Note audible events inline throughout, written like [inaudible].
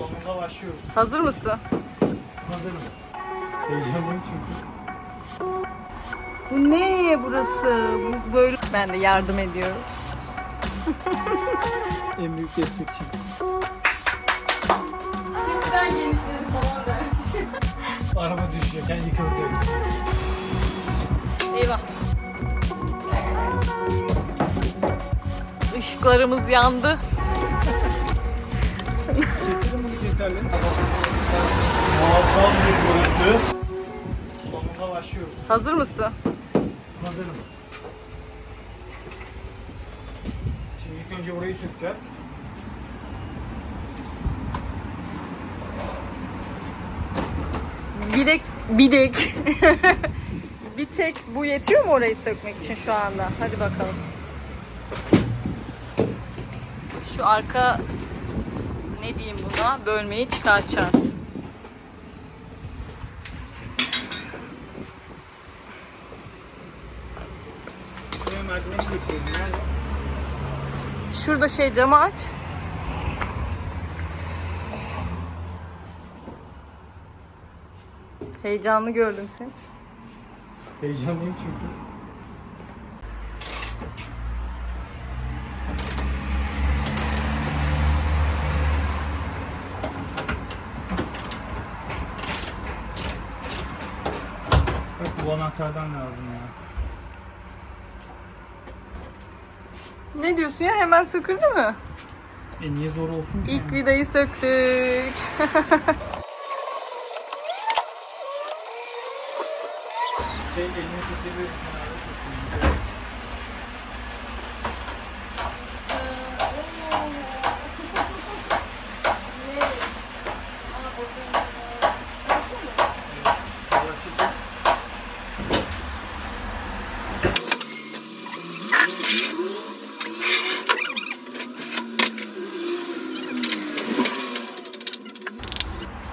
Sonunda başlıyoruz. Hazır mısın? Hazırım. Heyecanlıyım çünkü. Bu ne burası? Bu böyle ben de yardım ediyorum. [laughs] En büyük destekçim. Şimdiden genişledi falan dermiş. Araba düşüyorken yıkılacak. Eyvah. Işıklarımız yandı. Keserle. Muazzam bir görüntü. Sonunda başlıyoruz. Hazır mısın? Hazırım. Şimdi ilk önce burayı sökeceğiz. Bir dek, bir dek. [laughs] bir tek bu yetiyor mu orayı sökmek için şu anda? Hadi bakalım. Şu arka ne diyeyim buna bölmeyi çıkartacağız. Şurada şey camı aç. Heyecanlı gördüm seni. Heyecanlıyım çünkü. Anahtardan lazım ya. Ne diyorsun ya hemen söküldü mü? E niye zor olsun ki? İlk vidayı söktük. Şey elini kesebilir. kenarda çeksin. Allah çeksin.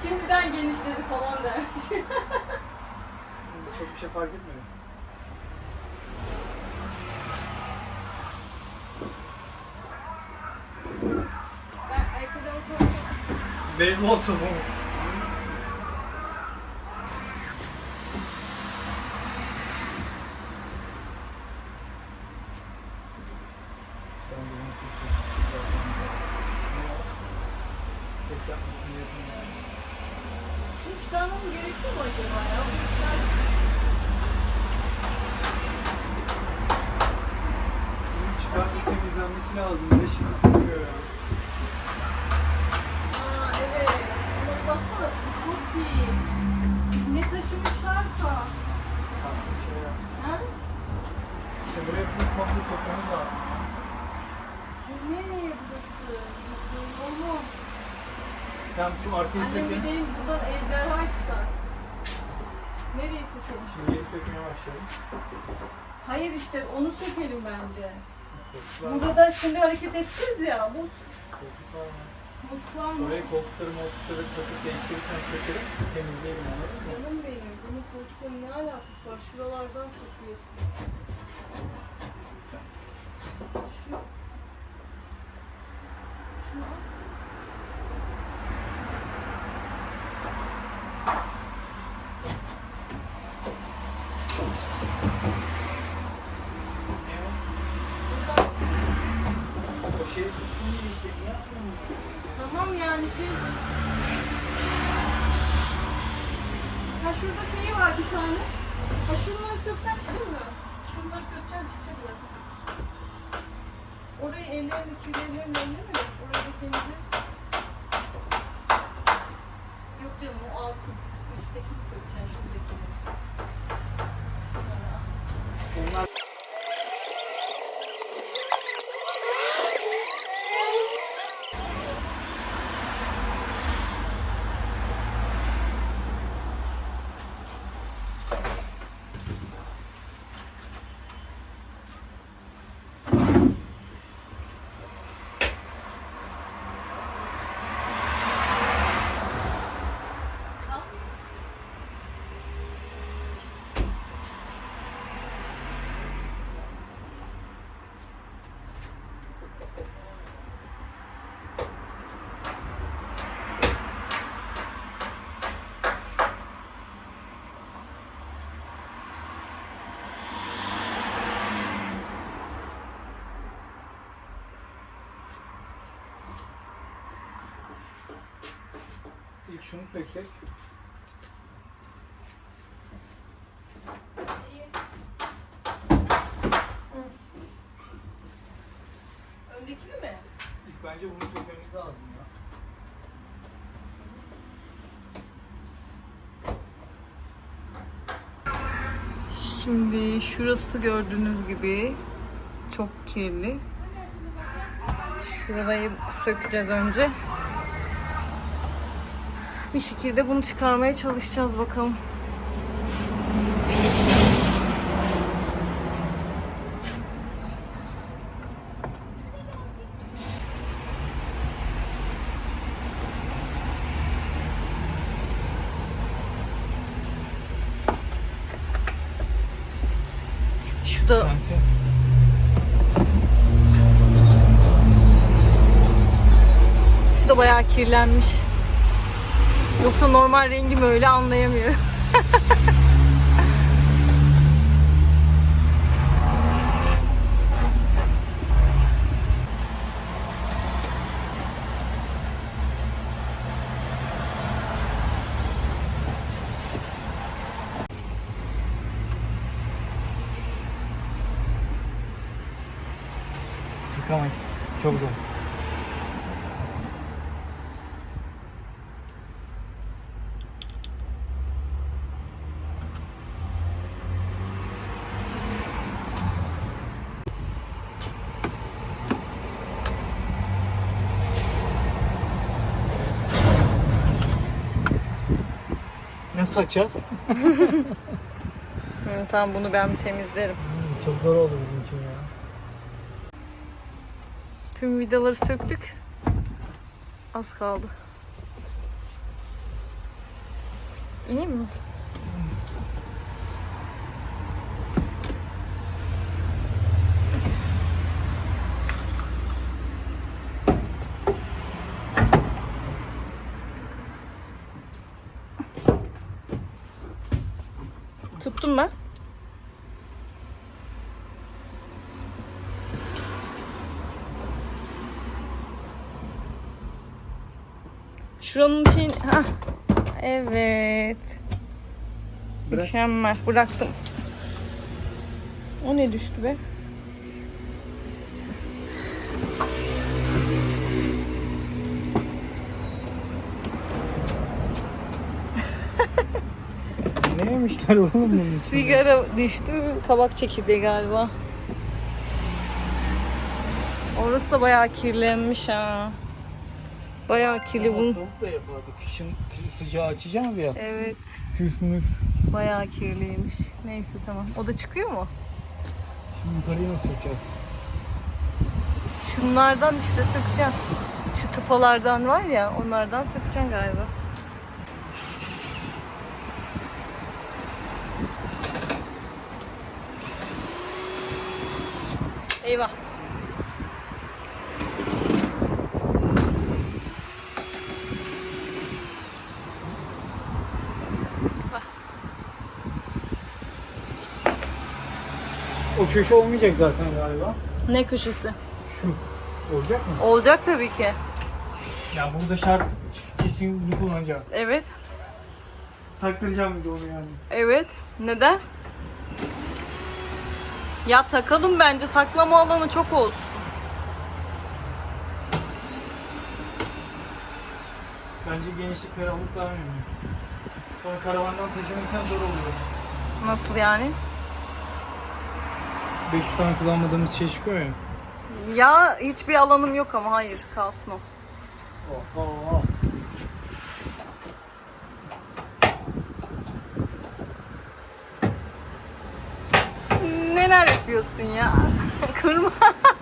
Şimdiden genişledi falan dermiş. Çok bir şey fark etmedi. Ben ayakkabıma koydum. Beyzbol sopamız. Ses yapmasın diye yapıyorum. Şunu çıkarmamız gerekiyor mu acaba ya? Bunu çıkar- Biz çıkartıp temizlenmesi lazım. Bir de şimdi duruyor ya. Aa evet. Ama baksana bu çok pis. Ne taşımışlarsa. Aslında bir şey yap. Ha? İşte buraya full komple sokmamız lazım. Bu ne burası? Oğlum. Tamam şu arkayı Annem benim buradan ejderha çıkar. Nereye sökelim? Şimdi yeri sökmeye başlayalım. Hayır işte onu sökelim bence. Koltuklar. Burada da şimdi hareket edeceğiz ya. Bu Koltuklar var. mutfağın Oraya koltukları moltukları takıp değiştirirken sökelim. Temizleyelim mı? Canım benim. Bunun koltukla ne alakası var? Şuralardan sokuyorsun. Şu... Şunu al. Ne o? Buradan O şey? Tamam yani şey... Ha şurada şeyi var bir tane. Ha şunları söksen çıkıyor mu? Şunları sökeceksin çıkacak zaten. Orayı ellerini kirlerini ellerini mi? Orayı temizleriz. Yok canım o altı. Üsttekini sökeceksin şuradakini. İlk şunu söksek. Öndekini mi? İlk bence bunu sökmemiz lazım ya. Şimdi şurası gördüğünüz gibi çok kirli. Şurayı sökeceğiz önce. Bir şekilde bunu çıkarmaya çalışacağız bakalım. Şu da. Şu da bayağı kirlenmiş. Yoksa normal rengi mi öyle anlayamıyorum. Yıkamayız. Çok zor. Nasıl açacağız? [laughs] Hı, tamam bunu ben bir temizlerim. Çok zor oldu bizim için ya. Tüm vidaları söktük. Az kaldı. İneyim mi? Tuttum ben. Şuranın şeyin... Hah. Evet. Bırak. Mükemmel. Bıraktım. O ne düştü be? Yemişler oğlum bunun için? Sigara düştü. Kabak çekirdeği galiba. Orası da bayağı kirlenmiş ha. Bayağı kirli Ama bunun. Soğuk da yapardık. Kışın sıcağı açacağız ya. Evet. Küf müf. Bayağı kirliymiş. Neyse tamam. O da çıkıyor mu? Şimdi yukarıya nasıl yapacağız? Şunlardan işte sökeceğim. Şu tıpalardan var ya onlardan sökeceğim galiba. Eyvah. O köşe olmayacak zaten galiba. Ne köşesi? Şu. Olacak mı? Olacak tabii ki. Ya burada şart kesin bunu kullanacağım. Evet. Taktıracağım bir de onu yani. Evet. Neden? Ya takalım bence. Saklama alanı çok olsun. Bence genişlik ferahlık daha önemli. Sonra karavandan taşınırken zor oluyor. Nasıl yani? 500 tane kullanmadığımız şey çıkıyor ya. Ya hiçbir alanım yok ama hayır kalsın o. Oha. Neler yapıyorsun ya? [laughs] Kırma.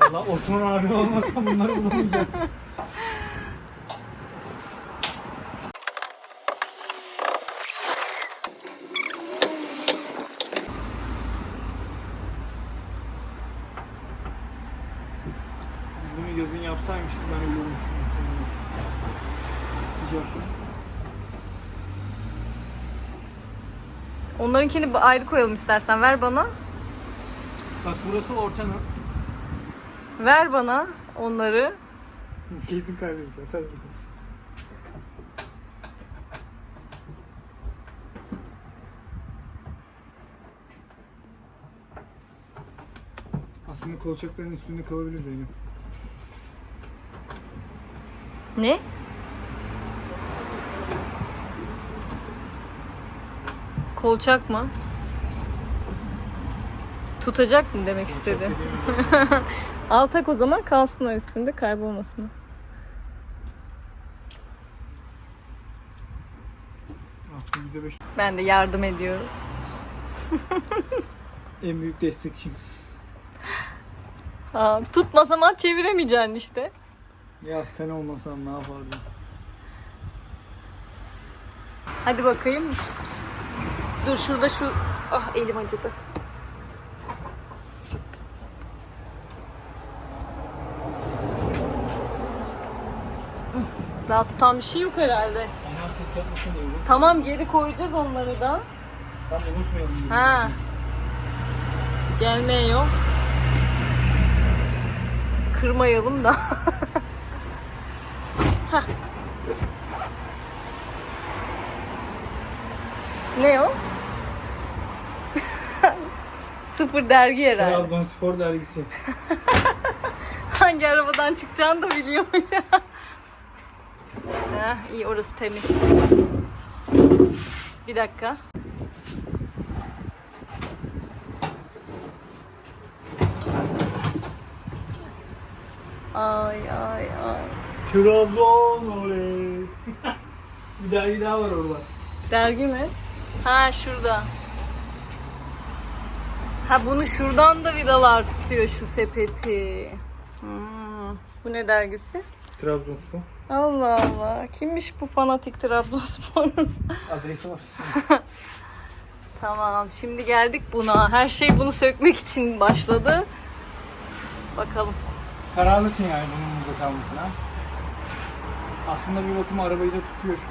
Allah Osman abi olmasa bunları bulamayacağız. Bunu yazın yapsaymıştık ben öyle olmuşum. Sıcak. Onlarınkini ayrı koyalım istersen. Ver bana. Bak burası ortanın. Ver bana onları. Kesin kaybedeceğim. Sen gidin. Aslında kolçakların üstünde kalabilir benim. Ne? Kolçak mı? Tutacak mı demek istedi? [laughs] Al tak o zaman kalsın o üstünde kaybolmasın. %5 Ben de yardım ediyorum. [laughs] en büyük destekçim. Ha, tutmasam at çeviremeyeceksin işte. Ya sen olmasan ne yapardım? Hadi bakayım. Dur şurada şu... Ah elim acıdı. Daha tutan bir şey yok herhalde. Onlar ses yapmasın diye olur. Tamam geri koyacağız onları da. Tam unutmayalım. diye. Ha. Gelmeye yok. Kırmayalım da. [laughs] Ne o? [laughs] Sıfır dergi herhalde. Trabzonspor dergisi. [laughs] Hangi arabadan çıkacağını da biliyormuş. Ha, iyi orası temiz. Bir dakika. Ay ay ay. Trabzon oley. [laughs] bir dergi daha var orada. Dergi mi? Ha şurada. Ha bunu şuradan da vidalar tutuyor şu sepeti. Hmm. Bu ne dergisi? Trabzonspor. Allah Allah. Kimmiş bu fanatik Trabzonspor'un? [laughs] Adresi var. [laughs] tamam şimdi geldik buna. Her şey bunu sökmek için başladı. Bakalım. Kararlısın yani bunun burada kalmasına. Aslında bir bakıma arabayı da tutuyor şu.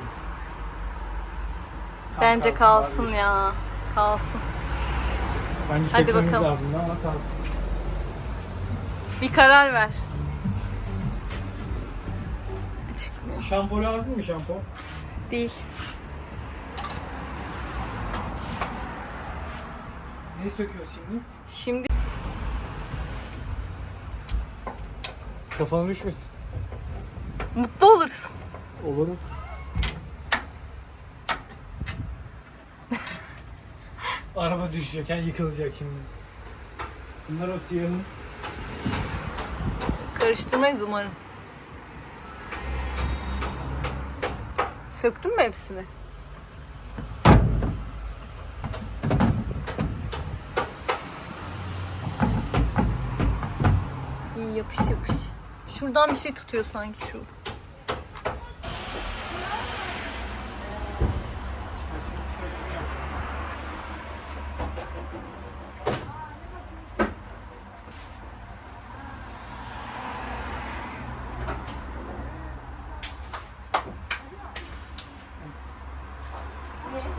Tam Bence kalsın vazgeç. ya. Kalsın. Bence Hadi bakalım. lazım ama kalsın. Bir karar ver. Çıkmıyor. Şampo lazım mı şampo? Değil. Neyi söküyoruz şimdi? Şimdi Kafana düşmesin. mutlu olursun. Olurum. [laughs] Araba düşüyorken yıkılacak şimdi. Bunlar o siyahın Karıştırmayız umarım. Söktün mü hepsini? İyi yapış yapış. Şuradan bir şey tutuyor sanki şu.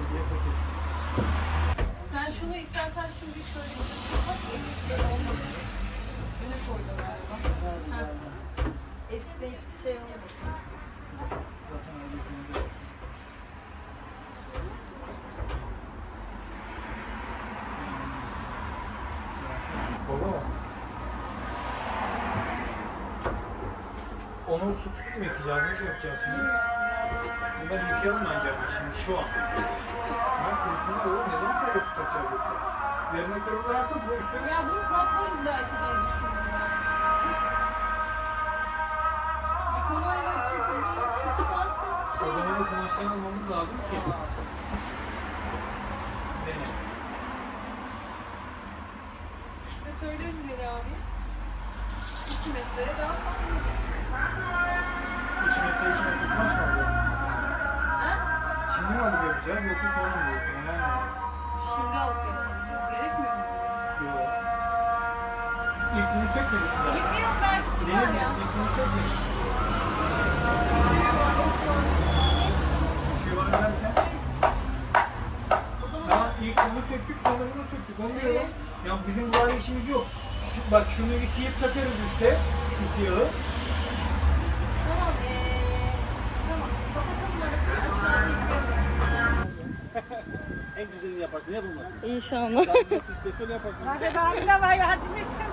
hediye paketi. Sen şunu istersen şimdi şöyle bir kapat eski şey olmasın. Öne koydum galiba. Ha. Hiçbir şey bak. Onu su tutup mu yıkayacağız? Nasıl yapacağız şimdi? Bunları yıkayalım mı ancak şimdi şu an? Ha, kurusunda olur. Ne zaman tutacağız? Yerine kırılarsın bu üstüne Ya bunu kaplarız belki diye düşündüm ben. Çünkü bunu tutarsa O şey zaman da kumaştan almamız lazım ki. Zeynep. işte söyleriz Meli abi. 2 metreye daha fazla. 2 metre 2 metre kumaş mı alacağız? Ha? Şimdi mi alıp yapacağız yoksa sonra mı yapacağız? Yani Şimdi alıp yapmamız gerekmiyor mu? yok. İlk bunu sökmedik mi zaten? Yıkayalım belki çıkar mi? ya. İlk bunu sökmedik. Şu var derken. O zaman Tamam ilk bunu söktük sonra bunu söktük. Onu diyorum. Evet. Ya bizim bu işimiz yok. Şu, bak şunu yıkayıp takarız üstte. Şu siyahı. Hangisini yaparsın yapamazsın. İnşallah. Sen de şöyle yaparsın. Bak abi de var yardım etsin.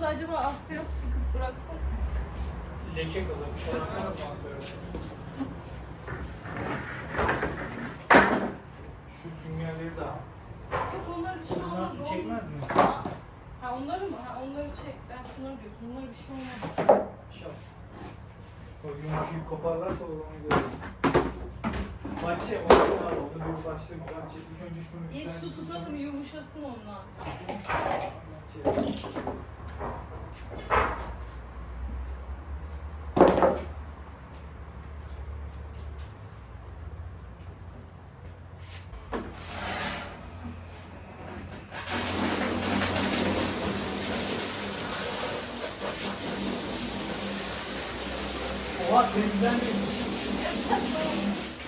Da acaba asperop sıkıp bıraksam? Leke kalır. Mı aferin? Şu süngerleri de al. Yok onlar bir şey Bunlar olmaz. su çekmez mi? Ha, ha onları mı? Ha onları çek. Ben şunları diyorsun. Bunlara bir şey olmaz. Şap. O yumuşayıp koparlarsa o zaman görürüm. Bahçe var. Orada bir başta güzel çekmiş. Önce şunu İlk tutalım yumuşasın onlar. Bahçe. Oha temizlenmiş.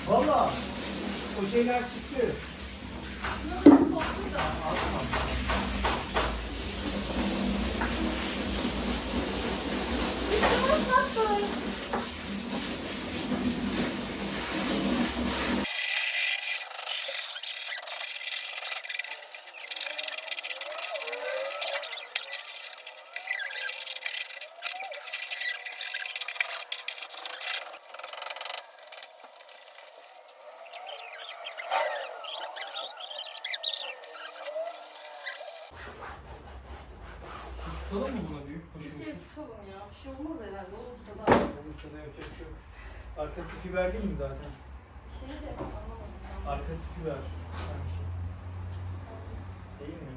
Valla. O şeyler çıktı. Şunları toplu da. Çok tatlı. Tutalım mı buna büyük Bir kuşu? kere tutalım ya. Bir şey olmaz herhalde. Olursa da. Olursa da yapacak bir şey yok. Fiber değil mi zaten? Şey de ben. Arkası şey. Değil mi?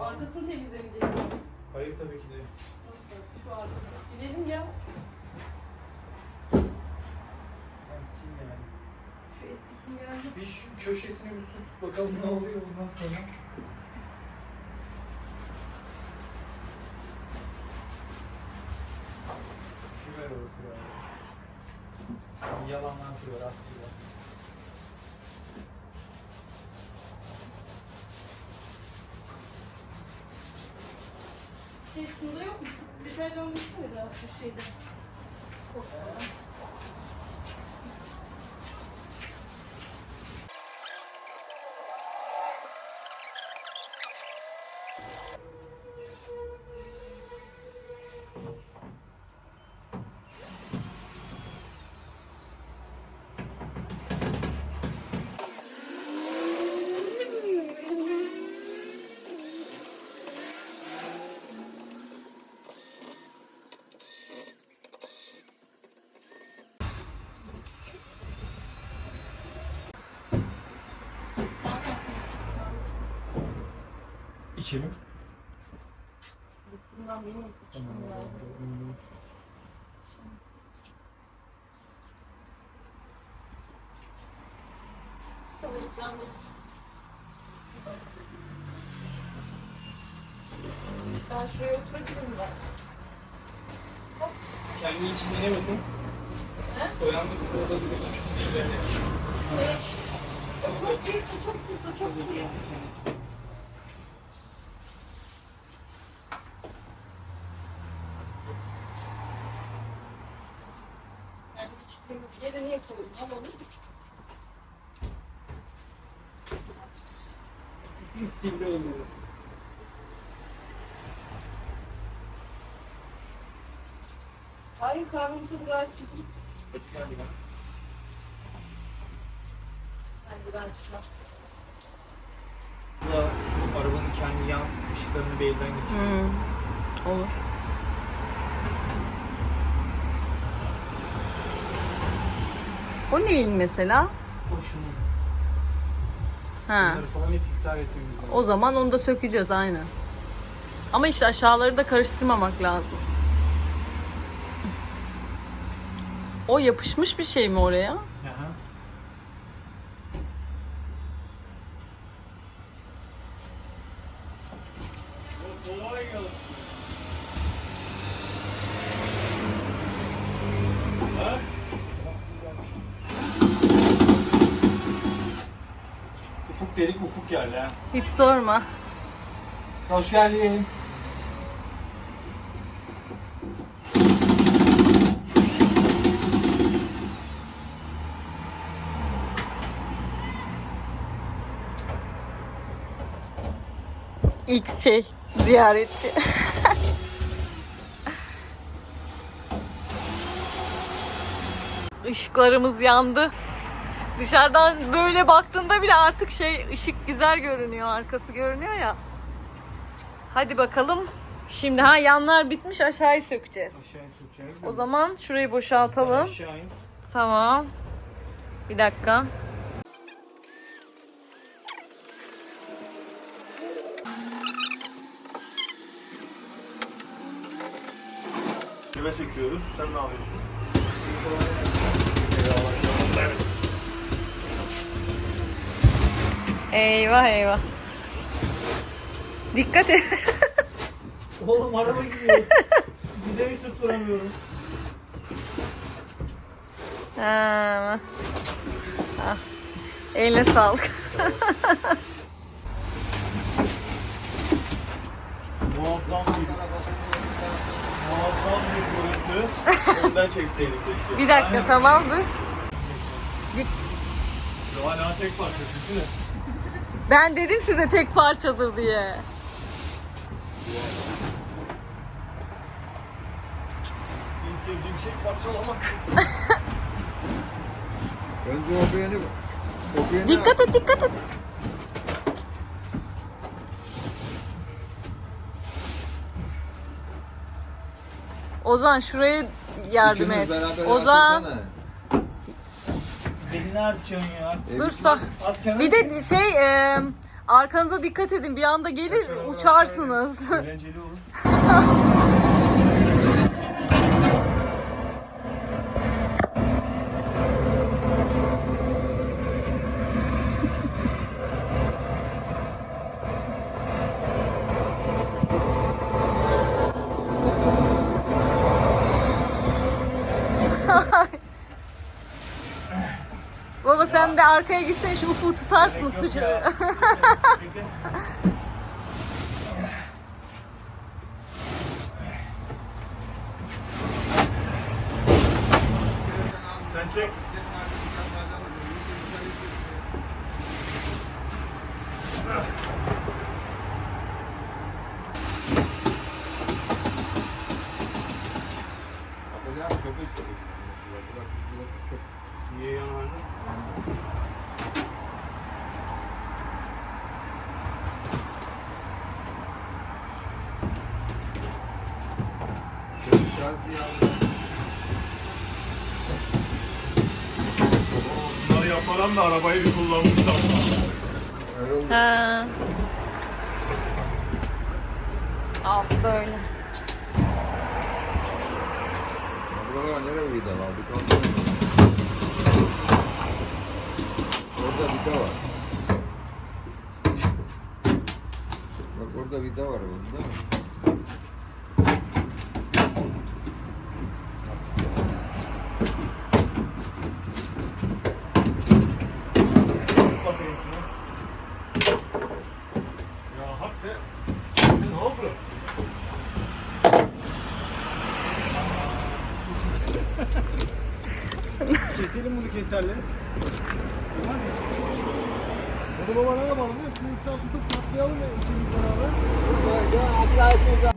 Arkasını temizlemeyecek miyiz? Hayır tabii ki de. Nasıl? Şu arkasını silelim ya. Yani sil yani. Şu eski süngerci. Bir şu köşesini bir tut bakalım ne oluyor bundan sonra. Fiber orası galiba. Şimdi fiber aslında. Şey şunda yok mu? Deterjan versene biraz şu şeyde. Koksana. İçelim. Bundan benim içtim ya. İkram et. Ben şuraya oturabilirim ben. Kendi içinde ne bakın? He? Uyandık orada bir küçük. Şey, çok pis, çok pis, çok pis. Yere niye koydun? Alalım. Bir sivri oluyor. [laughs] Hayır kahvemizi gayet güzel. Hadi ben çıkmam. Bu da şu arabanın kendi yan ışıklarını bir elden geçiriyor. Olur. O neyin mesela? O şunun. Ha. Bunları falan hep iptal lazım. O zaman onu da sökeceğiz aynı. Ama işte aşağıları da karıştırmamak lazım. O yapışmış bir şey mi oraya? sorma. Hoş geldin. İlk şey ziyaretçi. [laughs] Işıklarımız yandı. Dışarıdan böyle baktığında bile artık şey ışık güzel görünüyor. Arkası görünüyor ya. Hadi bakalım. Şimdi ha yanlar bitmiş aşağıyı sökeceğiz. Aşağıya sokacağız. O zaman şurayı boşaltalım. Aşağı in. Tamam. Bir dakika. Kime söküyoruz? Sen ne yapıyorsun? Eyvah eyvah. Dikkat et. [laughs] Oğlum araba gidiyor. Gidemi tutturamıyorum. Ha. Ah. Eline sağlık. [laughs] Muazzam bir Muazzam bir görüntü. Önden çekseydik keşke. Bir dakika tamamdır. Hala tek parça düşünsene. Ben dedim size tek parçadır diye. En sevdiğim şey parçalamak. [laughs] Önce o beğeni o beğeni Dikkat et dikkat et. Ozan şuraya yardım et. İkiniz beraber Ozan yapsana. Ne yapacaksın ya? E, dur sağ. Az kenar. Bir de şey e, arkanıza dikkat edin bir anda gelir uçarsınız. Eğlenceli olur. [laughs] Baba sen de arkaya gitsene şu ufuğu tutarsın. Bekle. Sen çek. Niye yanardın? Bunları yaparan da arabayı bir kullanmışlar. Ha. Altta öyle. Buralara nereye vida var? Bir Orada vida var. Bak orada vida var orada değil mi? Bakayım şuna. Ya hak de. Ne oldu? Keselim bunu keserle. Ne yapalım? Şunu üstten tutup patlayalım ya ikimiz beraber. Ya atlarsın